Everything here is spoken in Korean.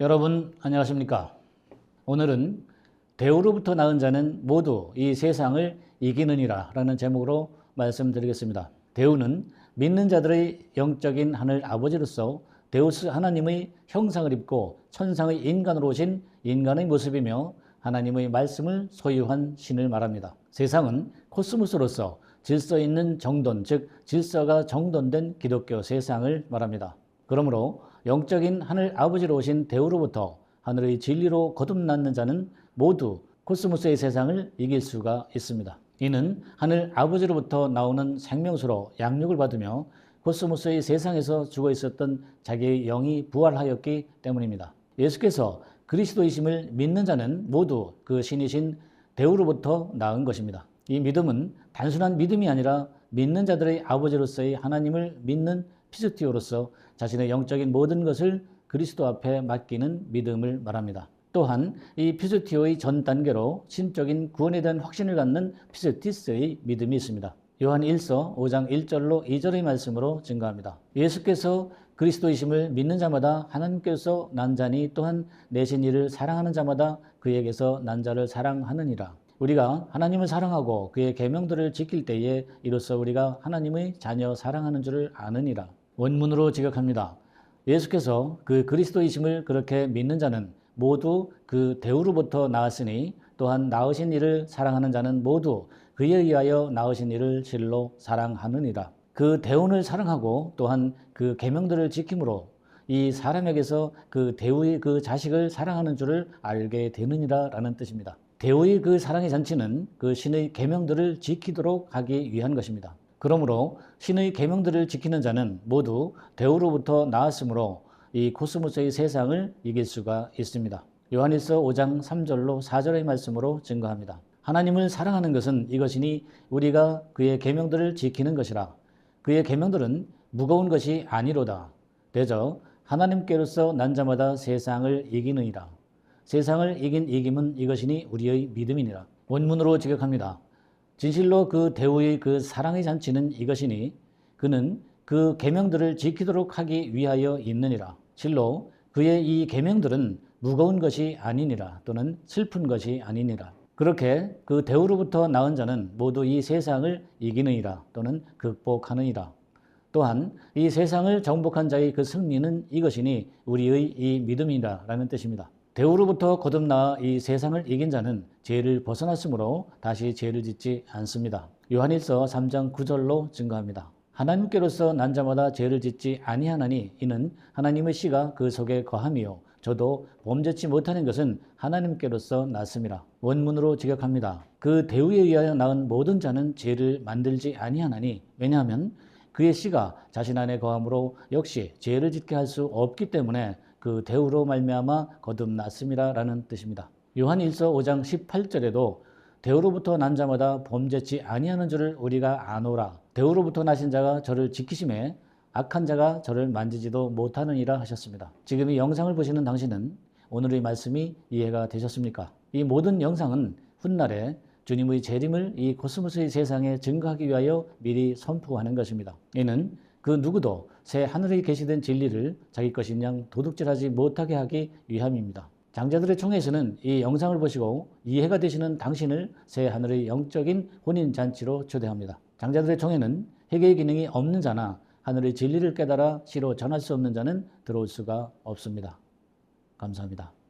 여러분 안녕하십니까? 오늘은 대우로부터 낳은 자는 모두 이 세상을 이기느니라 라는 제목으로 말씀드리겠습니다. 대우는 믿는 자들의 영적인 하늘 아버지로서 데우스 하나님의 형상을 입고 천상의 인간으로 오신 인간의 모습이며 하나님의 말씀을 소유한 신을 말합니다. 세상은 코스모스로서 질서 있는 정돈, 즉 질서가 정돈된 기독교 세상을 말합니다. 그러므로 영적인 하늘 아버지로 오신 대우로부터 하늘의 진리로 거듭났는 자는 모두 코스모스의 세상을 이길 수가 있습니다. 이는 하늘 아버지로부터 나오는 생명수로 양육을 받으며 코스모스의 세상에서 죽어 있었던 자기의 영이 부활하였기 때문입니다. 예수께서 그리스도이심을 믿는 자는 모두 그 신이신 대우로부터 나은 것입니다. 이 믿음은 단순한 믿음이 아니라 믿는 자들의 아버지로서의 하나님을 믿는 피스티오로서 자신의 영적인 모든 것을 그리스도 앞에 맡기는 믿음을 말합니다. 또한 이 피스티오의 전 단계로 신적인 구원에 대한 확신을 갖는 피스티스의 믿음이 있습니다. 요한 1서 5장 1절로 2절의 말씀으로 증거합니다. 예수께서 그리스도이심을 믿는 자마다 하나님께서 난 자니 또한 내신 이를 사랑하는 자마다 그에게서 난 자를 사랑하느니라. 우리가 하나님을 사랑하고 그의 계명들을 지킬 때에 이로써 우리가 하나님의 자녀 사랑하는 줄을 아느니라. 원문으로 지각합니다. 예수께서 그 그리스도이심을 그렇게 믿는 자는 모두 그 대우로부터 나았으니 또한 나으신 이를 사랑하는 자는 모두 그에 의하여 나으신 이를 실로 사랑하느니라. 그 대운을 사랑하고 또한 그 계명들을 지킴으로 이 사람에게서 그 대우의 그 자식을 사랑하는 줄을 알게 되느니라라는 뜻입니다. 대우의 그 사랑의 잔치는 그 신의 계명들을 지키도록 하기 위한 것입니다. 그러므로 신의 계명들을 지키는 자는 모두 대우로부터 나았으므로 이 코스모스의 세상을 이길 수가 있습니다. 요한일서 5장 3절로 4절의 말씀으로 증거합니다. 하나님을 사랑하는 것은 이것이니 우리가 그의 계명들을 지키는 것이라. 그의 계명들은 무거운 것이 아니로다. 대저 하나님께로서 난 자마다 세상을 이기느니라. 세상을 이긴 이김은 이것이니 우리의 믿음이니라. 원문으로 지격합니다. 진실로 그 대우의 그 사랑의 잔치는 이것이니 그는 그 계명들을 지키도록 하기 위하여 있느니라. 실로 그의 이 계명들은 무거운 것이 아니니라 또는 슬픈 것이 아니니라. 그렇게 그 대우로부터 나은 자는 모두 이 세상을 이기느니라 또는 극복하느니라. 또한 이 세상을 정복한 자의 그 승리는 이것이니 우리의 이 믿음이라라는 뜻입니다. 대우로부터 거듭나와 이 세상을 이긴 자는 죄를 벗어났으므로 다시 죄를 짓지 않습니다. 요한일서 3장 9절로 증거합니다. 하나님께로서 난 자마다 죄를 짓지 아니하나니 이는 하나님의 씨가 그 속에 거함이요 저도 범죄치 못하는 것은 하나님께로서 났습니다. 원문으로 지적합니다. 그 대우에 의하여 낳은 모든 자는 죄를 만들지 아니하나니 왜냐하면 그의 씨가 자신 안에 거함으로 역시 죄를 짓게 할 수 없기 때문에 그 대우로 말미암아 거듭났음이라라는 뜻입니다. 요한 1서 5장 18절에도 대우로부터 난 자마다 범죄치 아니하는 줄을 우리가 아노라. 대우로부터 나신 자가 저를 지키심에 악한 자가 저를 만지지도 못하느니라 하셨습니다. 지금 이 영상을 보시는 당신은 오늘의 말씀이 이해가 되셨습니까? 이 모든 영상은 훗날에 주님의 재림을 이 코스모스의 세상에 증거하기 위하여 미리 선포하는 것입니다. 이는 그 누구도 새 하늘에 계시된 진리를 자기 것인 양 도둑질하지 못하게 하기 위함입니다. 장자들의 총회에서는 이 영상을 보시고 이해가 되시는 당신을 새 하늘의 영적인 혼인 잔치로 초대합니다. 장자들의 총회는 회개의 기능이 없는 자나 하늘의 진리를 깨달아 시로 전할 수 없는 자는 들어올 수가 없습니다. 감사합니다.